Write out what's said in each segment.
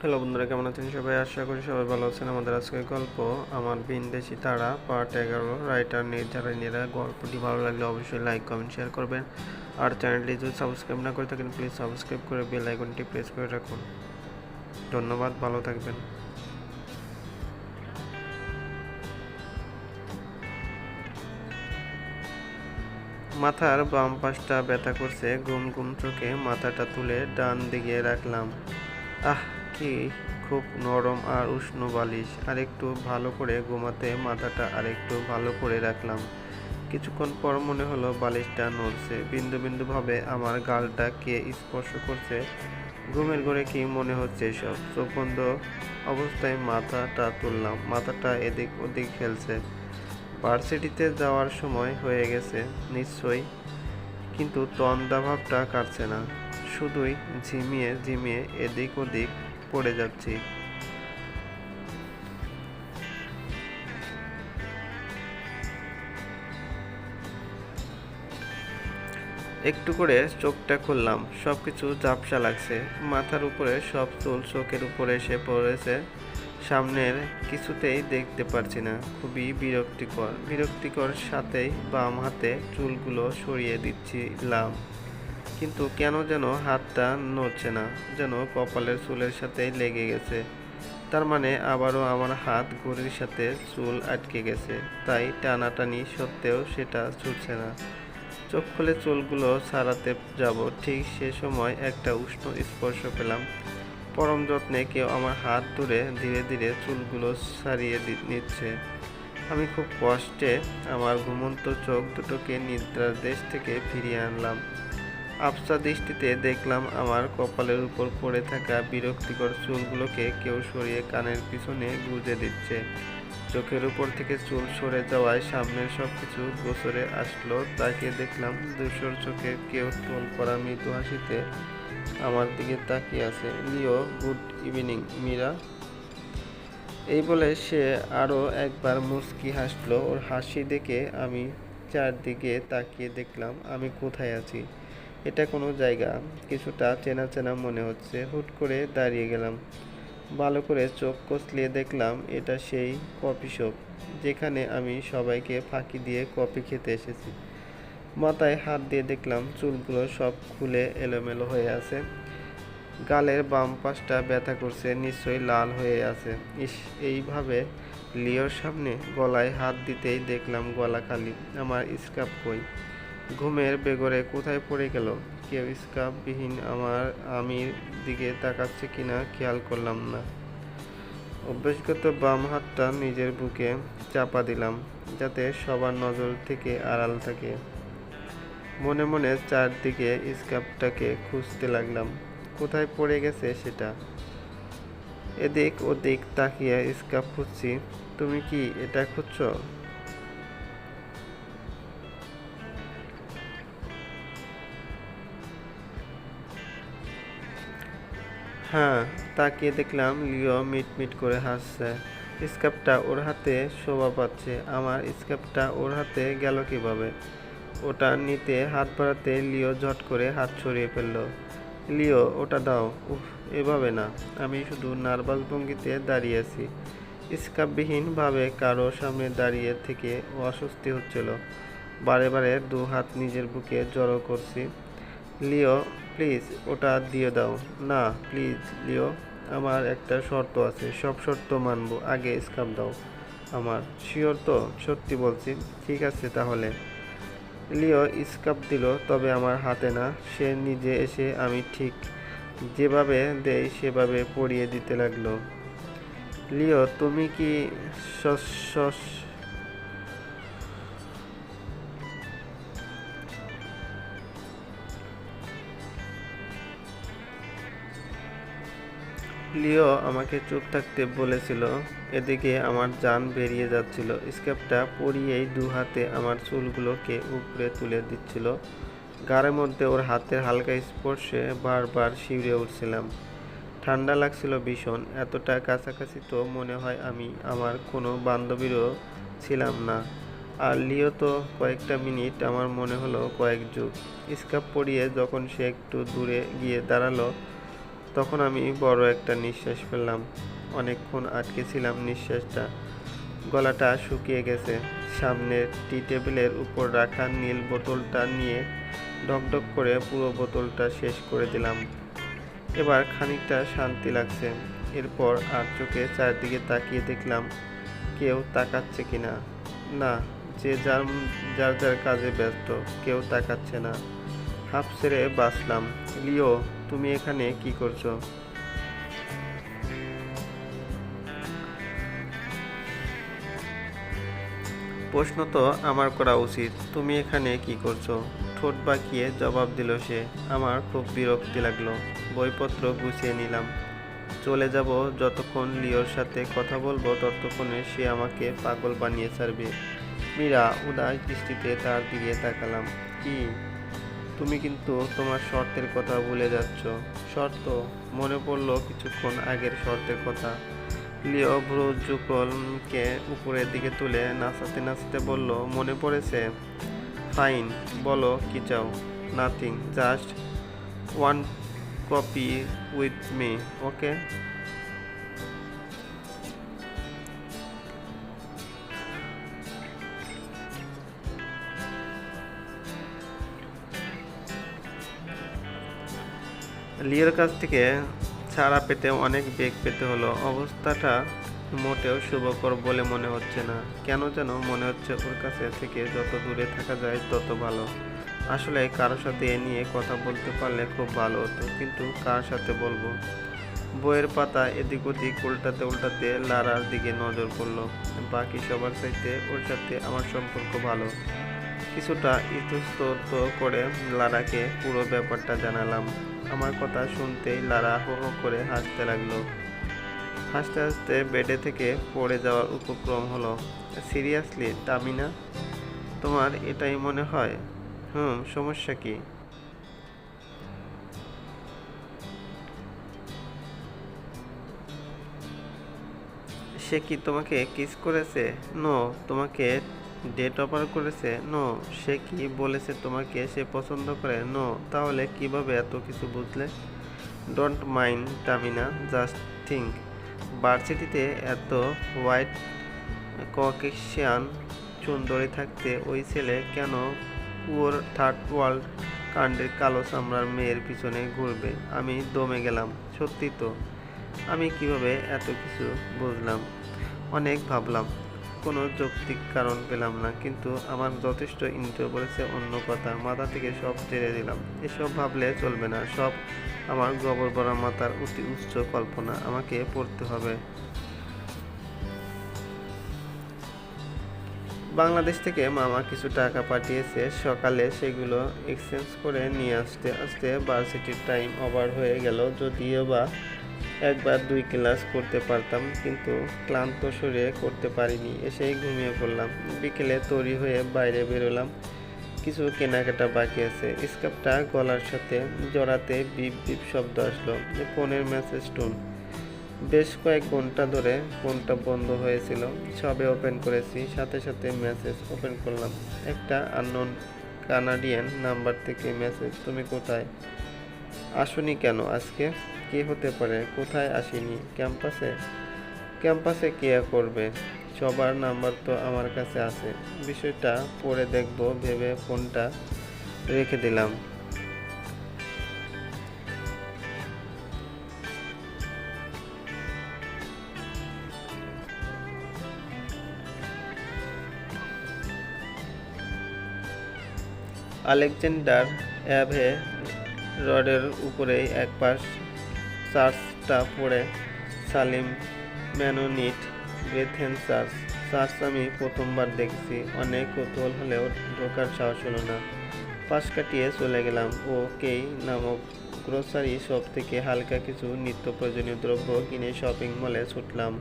Hello বন্ধুরা, কেমন আছেন সবাই? আশা করি সবাই ভালো আছেন। আমাদের আজকের গল্প, আমার বিনদেশি তারা, পার্ট এগারো, রাইটার নির্ধারণীরা গল্পটি ভালো লাগলে অবশ্যই লাইক, কমেন্ট, শেয়ার করবেন। আর চ্যানেলটি যদি সাবস্ক্রাইব না করে থাকেন, প্লিজ সাবস্ক্রাইব করে বেল আইকনটি প্রেস করে রাখুন। ধন্যবাদ, ভালো থাকবেন। মাথার বাম পাশটা ব্যথা করছে ঘুম ঘুম চোখে মাথাটা তুলে ডান দিকে রাখলাম। আহ! কি খুব নরম আর উষ্ণ বালিশ, আরেকটু ভালো করে ঘুমাতে মাথাটা আরেকটু ভালো করে রাখলাম। কিছুক্ষণ পর মনে হলো বালিশটা নড়ছে। বিন্দু বিন্দু ভাবে আমার গালটা কে স্পর্শ করছে? ঘুমের ঘরে কি মনে হচ্ছে এসব? চোখ বন্ধ অবস্থায় মাথাটা তুললাম। মাথাটা এদিক ওদিক খেলছে ভার্সিটিতে যাওয়ার সময় হয়ে গেছে, নিশ্চয়ই। কিন্তু তন্দাভাবটা কাটছে না। শুধুই ঝিমিয়ে ঝিমিয়ে এদিক ওদিক পড়ে যাচ্ছি। একটু করে চোখটা খুললাম সব কিছু ঝাপসা লাগছে। মাথার উপরে সব চুল চোখের উপরে এসে পড়েছে। সামনের কিছুতেই দেখতে পারছি না। খুবই বিরক্তিকর। বিরক্তিকর সাথেই বাম হাতে চুলগুলো সরিয়ে দিচ্ছিলাম। কিন্তু কেন যেন হাতটা নড়ছে না, যেন কপালের চুলের সাথে লেগে গেছে। তার মানে আবারও আমার হাত ঘড়ির সাথে চুল আটকে গেছে, তাই টানাটানি সত্ত্বেও সেটা ছুটছে না। চোখ খুলে চুলগুলো সারাতে যাব, ঠিক সে সময় একটা উষ্ণ স্পর্শ পেলাম। পরম যত্নে কেউ আমার হাত ধরে ধীরে ধীরে চুলগুলো সারিয়ে নিচ্ছে। আমি খুব কষ্টে আমার ঘুমন্ত চোখ দুটোকে নিদ্রার দেশ থেকে ফিরিয়ে আনলাম। আফসা দৃষ্টিতে দেখলাম আমার কপালের উপর পড়ে থাকা বিরক্তিকর চুলগুলোকে কেউ সরিয়ে কানের পিছনে গুঁজে দিচ্ছে। চোখের উপর থেকে চুল সরে যাওয়ায় সামনের সব কিছু গোসরে আসলো, তাকে দেখলাম দুশোর চোখে কেউ টোল করা মৃদু হাসিতে আমার দিকে তাকিয়ে আছে। Leo, good evening, Meera. এই বলে সে আরও একবার মুচকি হাসলো। ওর হাসি দেখে আমি চারদিকে তাকিয়ে দেখলাম, আমি কোথায় আছি? এটা কোনো জায়গা। কিছুটা চেনা চেনা মনে হচ্ছে। হুট করে দাঁড়িয়ে গেলাম। ভালো করে চোখ কষলিয়ে দেখলাম এটা সেই কফি শপ, যেখানে আমি সবাইকে ফাঁকি দিয়ে কফি খেতে এসেছি। মাথায় হাত দিয়ে দেখলাম চুলগুলো সব খুলে এলোমেলো হয়ে আছে। গালের বাম পাশটা ব্যথা করছে, নিশ্চয়ই লাল হয়ে আছে। ইস, এইভাবে লিওর সামনে গলায় হাত দিতেই দেখলাম গলা খালি। আমার স্কার্ফ কই? ঘুমের বেগরে কোথায় পড়ে গেল? কেউ স্কার্ফবিহীন আমার আমির দিকে তাকাচ্ছে কিনা খেয়াল করলাম না। অভ্যাসগত বাম হাতটা নিজের বুকে চাপা দিলাম, যাতে সবার নজর থেকে আড়াল থাকে। মনে মনে চারদিকে স্কার্ফটাকে খুঁজতে লাগলাম, কোথায় পড়ে গেছে সেটা? এদিক ওদিক তাকিয়ে স্কার্ফ খুঁজছি, তুমি কি এটা খুঁজছো? হ্যাঁ তাকিয়ে দেখলাম লিও মিটমিট করে হাসছে। স্কার্ফটা ওর হাতে শোভা পাচ্ছে। আমার স্কার্ফটা ওর হাতে গেল কীভাবে? ওটা নিতে হাত বাড়াতে লিও ঝট করে হাত ছড়িয়ে ফেলল। লিও, ওটা দাও। উফ, এভাবে না। আমি শুধু নার্ভাস ভঙ্গিতে দাঁড়িয়ে আছি। স্কার্ফবিহীনভাবে কারও সামনে দাঁড়িয়ে থেকে অস্বস্তি হচ্ছিল। বারে বারে দু হাত নিজের বুকে জড়ো করছি। লিও, প্লিজ ওটা দিয়ে দাও। না, প্লিজ, লিও, আমার একটা শর্ত আছে, সব শর্ত মানবো। আগে স্কার্ফ দাও আমার। শিওর তো? সত্যি বলছি। ঠিক আছে তাহলে। লিও স্কাপ দিল, তবে আমার হাতে না। সে নিজে এসে আমি ঠিক যেভাবে দেই, সেভাবে পরিয়ে দিতে লাগল। লিও, তুমি কি শস- লিও আমাকে চুপ থাকতে বলেছিল, এদিকে আমার জান বেরিয়ে যাচ্ছিল। স্কেপটা পরিয়েই দু হাতে আমার চুলগুলোকে উপরে তুলে দিচ্ছিল। গাড়ের মধ্যে ওর হাতের হালকা স্পর্শে বারবার শিউরে উঠছিলাম। ঠান্ডা লাগছিল ভীষণ। এতটা কাছাকাছি তো মনে হয় আমি আমার কোনো বান্ধবীরও ছিলাম না। আর লিও তো কয়েকটা মিনিট আমার মনে হলো কয়েক যুগ। স্কার্ফ পরিয়ে যখন সে একটু দূরে গিয়ে দাঁড়াল তখন আমি বড় একটা নিঃশ্বাস ফেললাম। অনেকক্ষণ আটকে ছিলাম নিঃশ্বাসটা। গলাটা শুকিয়ে গেছে। সামনের টি টেবিলের উপর রাখা নীল বোতলটা নিয়ে ডকডক করে পুরো বোতলটা শেষ করে দিলাম। এবার খানিকটা শান্তি লাগছে। এরপর আর চোখে চারদিকে তাকিয়ে দেখলাম, কেউ তাকাচ্ছে কিনা। না, যে যার যার যার কাজে ব্যস্ত, কেউ তাকাচ্ছে না। হাফ ছেড়ে বাঁচলাম। লিও তুমি এখানে কি করছ? প্রশ্ন তো আমার করা উচিত, তুমি এখানে কি করছ? ঠোঁট বাঁকিয়ে জবাব দিল সে। আমার খুব বিরক্তি লাগল, বইপত্র গুছিয়ে নিলাম। চলে যাব যতক্ষণ লিওর সাথে কথা বলব, ততক্ষণে সে আমাকে পাগল বানিয়ে ছাড়বে। মীরা উদাস দৃষ্টিতে তার দিকে তাকালাম। কি? তুমি কিন্তু তোমার শর্তের কথা ভুলে যাচ্ছ। শর্ত, মনে পড়ল কিছুক্ষণ আগের শর্তের কথা। লিও ভ্রুযুগলকে উপরের দিকে তুলে নাচাতে নাচাতে বলল, মনে পড়েছে? ফাইন, বলো, কি চাও? Nothing, just one coffee with me, okay? লিওর কাছ থেকে ছাড়া পেতে অনেক বেগ পেতে হলো। অবস্থাটা মোটেও শুভকর বলে মনে হচ্ছে না। কেন যেন মনে হচ্ছে ওর কাছে থেকে যত দূরে থাকা যায় তত ভালো। আসলে কারোর সাথে এ নিয়ে কথা বলতে পারলে খুব ভালো হতো, কিন্তু কার সাথে বলব? বইয়ের পাতা এদিক ওদিক উল্টাতে উল্টাতে লারার দিকে নজর পড়ল। বাকি সবার চাইতে ওর সাথে আমার সম্পর্ক ভালো। কিছুটা ইতস্তত করে লারাকে পুরো ব্যাপারটা জানালাম। আমার কথা শুনতেই লারা হো হো করে হাসতে লাগল। হাসতে হাসতে বেডে থেকে পড়ে যাওয়ার উপক্রম হলো। সিরিয়াসলি, তামিনা? তোমার এটাই মনে হয়? হুম, সমস্যা কি? সে কি তোমাকে কিস করেছে? নো, তোমাকে ডেট অফার করেছে? নো সে কি বলেছে তোমাকে? সে পছন্দ করে? নো তাহলে কীভাবে এত কিছু বুঝলে? Don't mind Tamina just think ভার্সিটিতে এত হোয়াইট ককেশিয়ান সুন্দরী থাকতে ওই ছেলে কেন পুয়ার থার্ড ওয়ার্ল্ড কাণ্ডের কালো চামড়ার মেয়ের পিছনে ঘুরবে? আমি দমে গেলাম, সত্যি তো। আমি কীভাবে এত কিছু বুঝলাম? অনেক ভাবলাম। কোনো যৌক্তিক কারণ পেলাম না, কিন্তু আমার যথেষ্ট ইন্দ্রিয় বলেছে অন্য কথা। মাথা থেকে সব ছেড়ে দিলাম। এসব ভাবলে চলবে না। সব আমার গবর বড়া মাথার অতি উচ্চ কল্পনা। আমাকে পড়তে হবে। বাংলাদেশ থেকে মামা কিছু টাকা পাঠিয়েছে। সকালে সেগুলো এক্সচেঞ্জ করে নিয়ে আসতে আসতে ভার্সিটির টাইম ওভার হয়ে গেল। যদিও বা একবার দুই ক্লাস করতে পারতাম, কিন্তু ক্লান্ত শরীরে করতে পারিনি। এসেই ঘুমিয়ে পড়লাম। বিকেলে তৈরি হয়ে বাইরে বেরোলাম। কিছু কেনাকাটা বাকি আছে। স্কার্ফটা গলার সাথে জড়াতে বিপ বিপ শব্দ আসলো। যে ফোনের মেসেজ টোন বেশ কয়েক ঘণ্টা ধরে ফোনটা বন্ধ হয়েছিল। সবে ওপেন করেছি। সাথে সাথে মেসেজ ওপেন করলাম। একটা আননোন কানাডিয়ান নাম্বার থেকে মেসেজ তুমি কোথায়? আসুনি কেন আজকে? কি হতে পারে? কোথায় আসিনি? ক্যাম্পাসে? ক্যাম্পাসে কে করবে? সবার নাম্বার তো আমার কাছে আছে। বিষয়টা পরে দেখব, ভেবে ফোনটা রেখে দিলাম। আলেকজান্ডার অ্যাভে রডের উপরেই এক পাশ চার্চটা পড়ে Salem Mennonite Brethren church. Church আমি প্রথমবার দেখছি। অনেক কৌতূহল হলেও ঢোকার সাহস হলো না। পাশ কাটিয়ে চলে গেলাম। ও কেই নামক গ্রোসারি শপ থেকে হালকা কিছু নিত্য প্রয়োজনীয় দ্রব্য কিনে শপিং মলে ছুটলাম।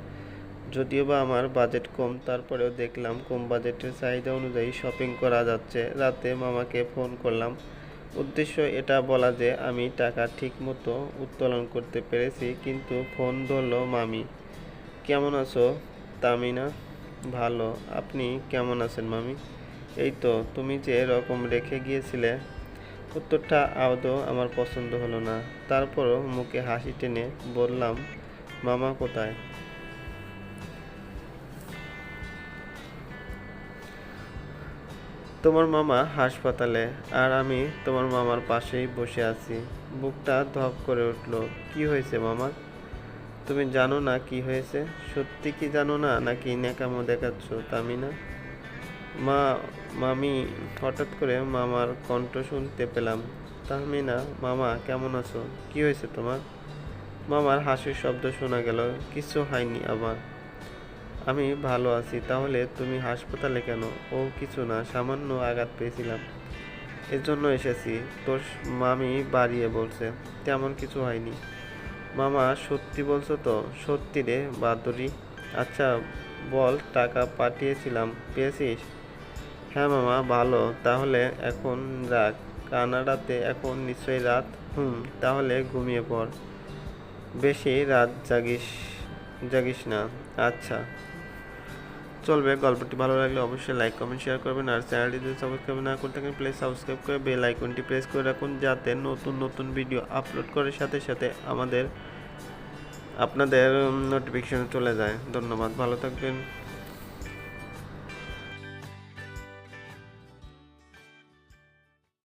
যদিও বা আমার বাজেট কম, তারপরেও দেখলাম কম বাজেটের চাহিদা অনুযায়ী শপিং করা যাচ্ছে। রাতে মামাকে ফোন করলাম উদ্দেশ্য এটা বলা যে আমি টাকা ঠিকমতো উত্তোলন করতে পেরেছি, কিন্তু ফোন ধরলো, মামি, কেমন আছো? তামিনা, ভালো। আপনি কেমন আছেন, মামি? এই তো, তুমি যে রকম রেখে গিয়েছিলে। উত্তরটা আদৌ আমার পছন্দ হলো না। তারপরও মুখে হাসি টেনে বললাম, মামা কোথায়? তোমার মামা হাসপাতালে আর আমি তোমার মামার পাশেই বসে আছি। বুকটা ধপ করে উঠল, কি হয়েছে মামা? তুমি জানো না কি হয়েছে? সত্যি কি জানো না নাকি ন্যাকামো দেখাচ্ছ তামিনা? মা, মামি, হঠাৎ করে মামার কণ্ঠ শুনতে পেলাম। তাহমিনা মামা, কেমন আছো? কি হয়েছে তোমার? মামার হাসির শব্দ শোনা গেল, কিছু হয়নি আবার। আমি ভালো আছি, তাহলে তুমি হাসপাতালে কেন? ও কিছু না, সামান্য আঘাত পেয়েছিলাম। এর জন্য এসেছি। তোর মামি বাড়িয়ে বলছে, তেমন কিছু হয়নি। মামা, সত্যি বলছো তো? সত্যি রে, বাদরি। আচ্ছা বল, টাকা পাঠিয়েছিলাম, পেয়েছিস? হ্যাঁ মামা, ভালো। তাহলে এখন রাখ। কানাডাতে এখন নিশ্চয়ই রাত। হুম, তাহলে ঘুমিয়ে পড়। বেশি রাত জাগিস জাগিস না। আচ্ছা। চলবে, গল্পটি ভালো লাগলে অবশ্যই লাইক কমেন্ট শেয়ার করবেন আর চ্যানেলটি যদি সাবস্ক্রাইব না করে থাকেন প্লিজ সাবস্ক্রাইব করে বেল আইকনটি প্রেস করে রাখুন যাতে নতুন নতুন ভিডিও আপলোড করার সাথে সাথে আমাদের, আপনাদের নোটিফিকেশন চলে যায়। ধন্যবাদ, ভালো থাকবেন।